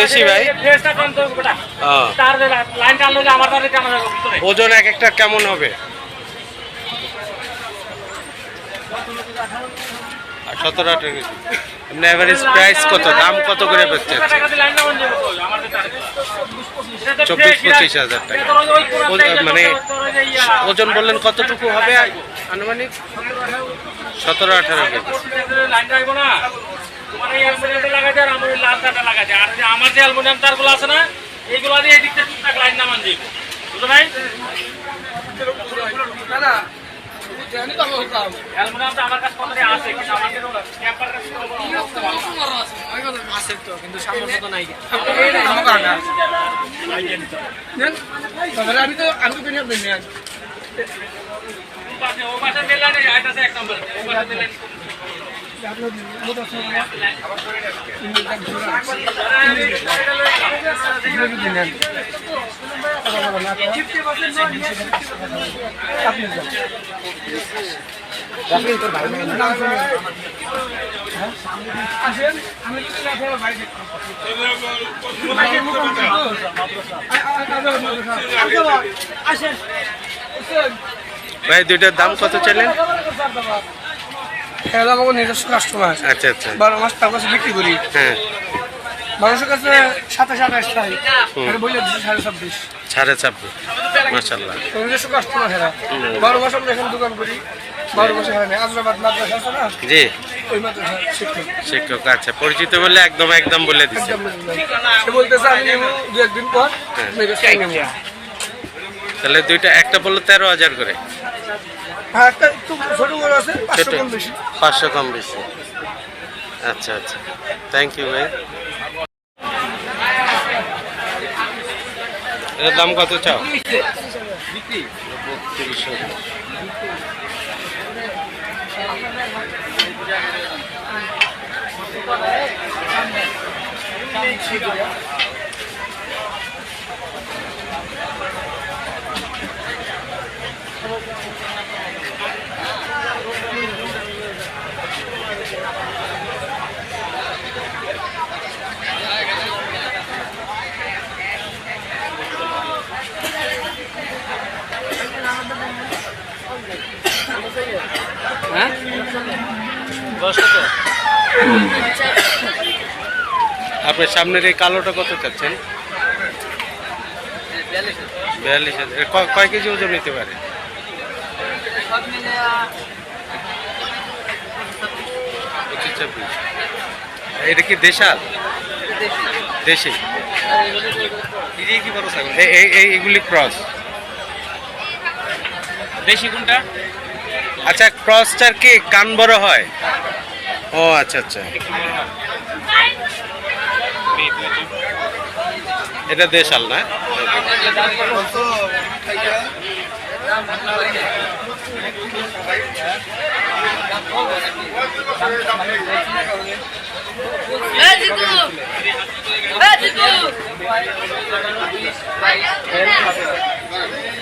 দেশি ভাই? ওজন এক একটা কেমন হবে? সতেরো আঠারো কেজি। এমনি অ্যাভারেজ প্রাইস কত? দাম কত করে বেচতে চব্বিশ পঁচিশ হাজার টাকা। মানে ওজন বললেন কতটুকু হবে আনুমানিক? সতেরো আঠারো। কেজি। তোমার এই অ্যালুমিনিয়ামটা লাগাতে আর আমার ওই লাল লাগাতে আর যে আমার যে অ্যালুমিনিয়াম তারগুলো আছে না এইগুলো দিয়ে এই দিকটা টুকটাক লাইন নামান যাইব বুঝো নাই? অ্যালুমিনিয়ামটা আমার কাছে কত আছে কিন্তু ক্যাম্পার কাছে আমি তো আমি তো কিনে দিই ও পাশে মেল লাইনে আইতাছে এক নম্বর। ও পাশে মেল লাইন আসেন আমি তো আসেন ভাই দুইটার দাম কত চাইলেন? এগুলো আমার নিজস্ব কাস্টমার আচ্ছা আচ্ছা। বারো মাস তার কাছে বিক্রি করি। হ্যাঁ। মানুষের কাছে সাতাশ আঠাশ তাই এটা বললে সাড়ে ছাব্বিশ। সাড়ে ছাব্বিশ। মাসাল্লাহ নিজস্ব কাস্টমার হেরা বারো মাস আমরা এখানে দোকান করি। বারো মাসে হয় না। আজরাবাদ মাদ্রাসা আছে না? জি। ওই মাদ্রাসা শিক্ষক। শিক্ষক আচ্ছা। পরিচিত বলে একদম একদম বলে দিচ্ছে সে বলতেছে আমি দু একদিন পর। নেব। তাহলে দুইটা একটা বলল তেরো হাজার করে। হ্যাঁ একটা একটু ছোট বড় আছে পাঁচশো কম বেশি। পাঁচশো কম বেশি। আচ্ছা আচ্ছা। থ্যাংক ইউ ভাই। এটার দাম কত চাও? বত্রিশশো আপনার সামনের এই কালোটা কত চাচ্ছেন? বিয়াল্লিশ কয় কেজি ওজন নিতে পারে? পঁচিশ ছাব্বিশ এটা কি দেশাল দেশি এই- এই- এইগুলি ক্রস দেশি কোনটা আচ্ছা ক্রসটার কি কান বড় হয় ও আচ্ছা আচ্ছা এটা দেশাল না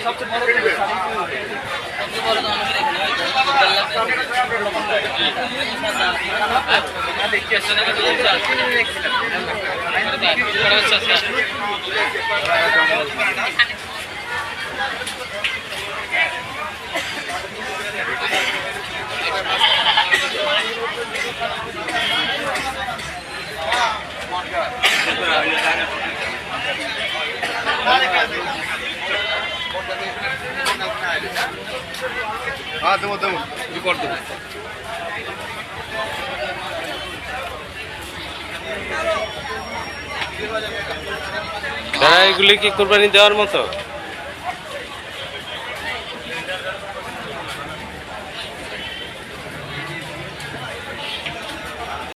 সবচেয়ে বড় সবচেয়ে বড় দেখছিলাম Hey, Jitu! Hey, Jitu! তারা এগুলি কি কোরবানি দেওয়ার মতো